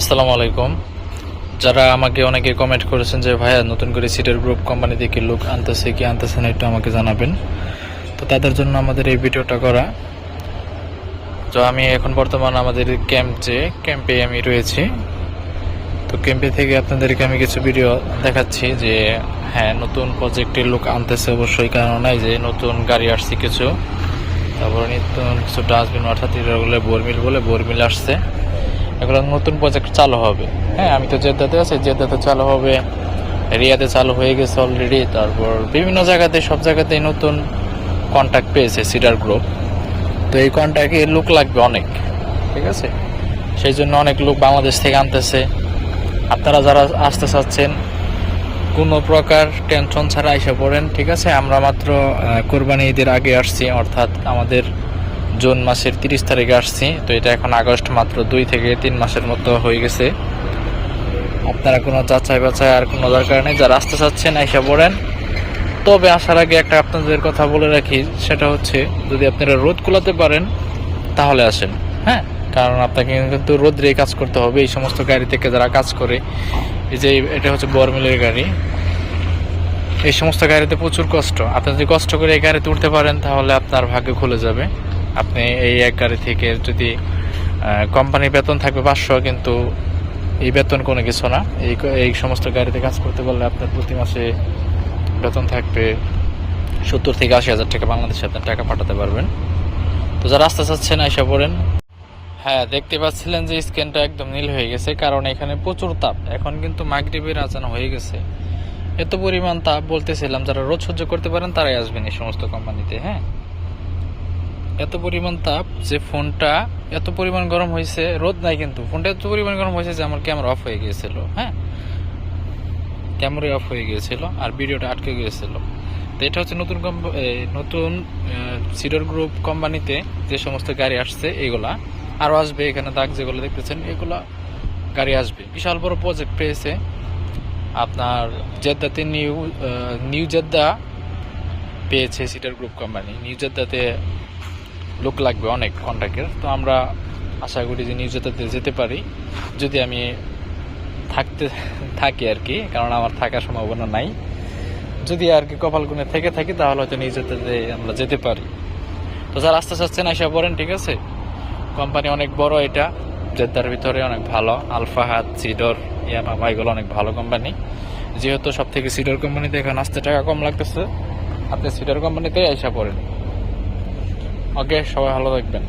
আসসালামু আলাইকুম। যারা আমাকে অনেকে কমেন্ট করেছেন যে, ভাইয়া, নতুন করে সিটের গ্রুপ কোম্পানি থেকে লোক আনতেছে, কি আনতেছে না, একটু আমাকে জানাবেন। তো তাদের জন্য আমাদের এই ভিডিওটা করা। তো আমি এখন বর্তমান আমাদের ক্যাম্প যে ক্যাম্পে আমি রয়েছি। তো ক্যাম্পে থেকে আপনাদেরকে আমি কিছু ভিডিও দেখাচ্ছি যে হ্যাঁ নতুন প্রজেক্টের লোক আনতেছে অবশ্যই, কারণ নাই যে, নতুন গাড়ি আসছে কিছু। তারপরে নতুন কিছু ডাস্টবিন অর্থাৎ বোরমিল বলে বোরমিল আসছে। এগুলো নতুন প্রজেক্ট চালু হবে। হ্যাঁ আমি তো জেদ্দাতে আছি, জেদ্দাতে চালু হবে রিয়াতে চালু হয়ে গেছে অলরেডি তারপর বিভিন্ন জায়গাতে, সব জায়গাতেই নতুন কন্ট্যাক্ট পেয়েছে সিডার গ্রুপ তো এই কন্ট্যাক্টে লোক লাগবে অনেক, ঠিক আছে? সেই জন্য অনেক লোক বাংলাদেশ থেকে আনতেছে। আপনারা যারা আসতে চাচ্ছেন, কোনো প্রকার টেনশন ছাড়া এসে পড়েন, ঠিক আছে? আমরা মাত্র কোরবানি ঈদের আগে আসছি, অর্থাৎ আমাদের জুন মাসের তিরিশ তারিখে আসছি, তো এটা এখন আগস্ট মাত্র দুই থেকে তিন মাসের মতো হয়ে গেছে। আপনারা কোনো যাচাই বাছাই আর কোনো দরকার নেই, যারা আসতে চাচ্ছেন এসে পড়েন। তবে আসার আগে একটা আপনাদের কথা বলে রাখি, সেটা হচ্ছে, যদি আপনারা রোদ কুলাতে পারেন, তাহলে আসেন হ্যাঁ? কারণ আপনাকে কিন্তু রোদ্রে কাজ করতে হবে, এই সমস্ত গাড়ি থেকে যারা কাজ করে, এই যে এটা হচ্ছে বরমিলের গাড়ি। এই সমস্ত গাড়িতে প্রচুর কষ্ট। আপনি যদি কষ্ট করে এই গাড়িতে উঠতে পারেন, তাহলে আপনার ভাগ্য খুলে যাবে। আপনি এই এক গাড়ি থেকে যদি কোম্পানির বেতন থাকবে পাঁচশো, কিন্তু এই বেতন কোনো কিছু না। এই এই সমস্ত গাড়িতে কাজ করতে পারলে আপনার প্রতি মাসে বেতন থাকবে সত্তর থেকে আশি হাজার টাকা বাংলাদেশে আপনার টাকা পাঠাতে পারবেন। তো যারা আসতে চাচ্ছেন এসে পড়েন। হ্যাঁ দেখতে পাচ্ছিলেন যে স্ক্যানটা একদম নীল হয়ে গেছে, কারণ এখানে প্রচুর তাপ। এখন কিন্তু মাগরিবের আজান হয়ে গেছে। এত পরিমাণ তাপ, বলতেছিলাম, যারা রোজ সহ্য করতে পারেন, তারাই আসবেন এই সমস্ত কোম্পানিতে হ্যাঁ? এত পরিমাণ তাপ যে ফোনটা এত পরিমাণ গরম হয়েছে, রোদ নাই কিন্তু। ফোনটা এত পরিমাণ গরম হয়েছে যে আমার ক্যামেরা অফ হয়ে গিয়েছিল হ্যাঁ? ক্যামেরা অফ হয়ে গিয়েছিল আর ভিডিওটা আটকে গিয়েছিল। তো এটা হচ্ছে নতুন নতুন সিডর গ্রুপ কোম্পানিতে যে সমস্ত গাড়ি আসছে, এগুলা আরও আসবে। এখানে দাগ যেগুলো দেখতেছেন, এগুলা গাড়ি আসবে। বিশাল বড় প্রজেক্ট পেয়েছে আপনার জেদ্দাতে নিউ নিউ জেদ্দা পেয়েছে সিটার গ্রুপ কোম্পানি নিউ জেদ্দাতে লোক লাগবে অনেক কন্ট্যাক্টের তো আমরা আশা করি যে নিউ জেদ্দাতে যেতে পারি। যদি আমি থাকতে থাকি আর কি, কারণ আমার থাকার সম্ভাবনা নাই। যদি আর কি কপাল থেকে থাকি, তাহলে হয়তো নিউ জেদ্দাতে আমরা যেতে পারি। তো যারা আসতে চাচ্ছেন এসে পড়েন, ঠিক আছে? কোম্পানি অনেক বড় এটা, জেদ্দার ভিতরে অনেক ভালো। আলফাহাদ সিডর ইয়ামামা এগুলো অনেক ভালো কোম্পানি যেহেতু সব থেকে সিডর কোম্পানিতে এখন আসতে টাকা কম লাগতেছে, আপনি সিডর কোম্পানিতে এসে পড়েন। ওকে সবাই ভালো থাকবেন।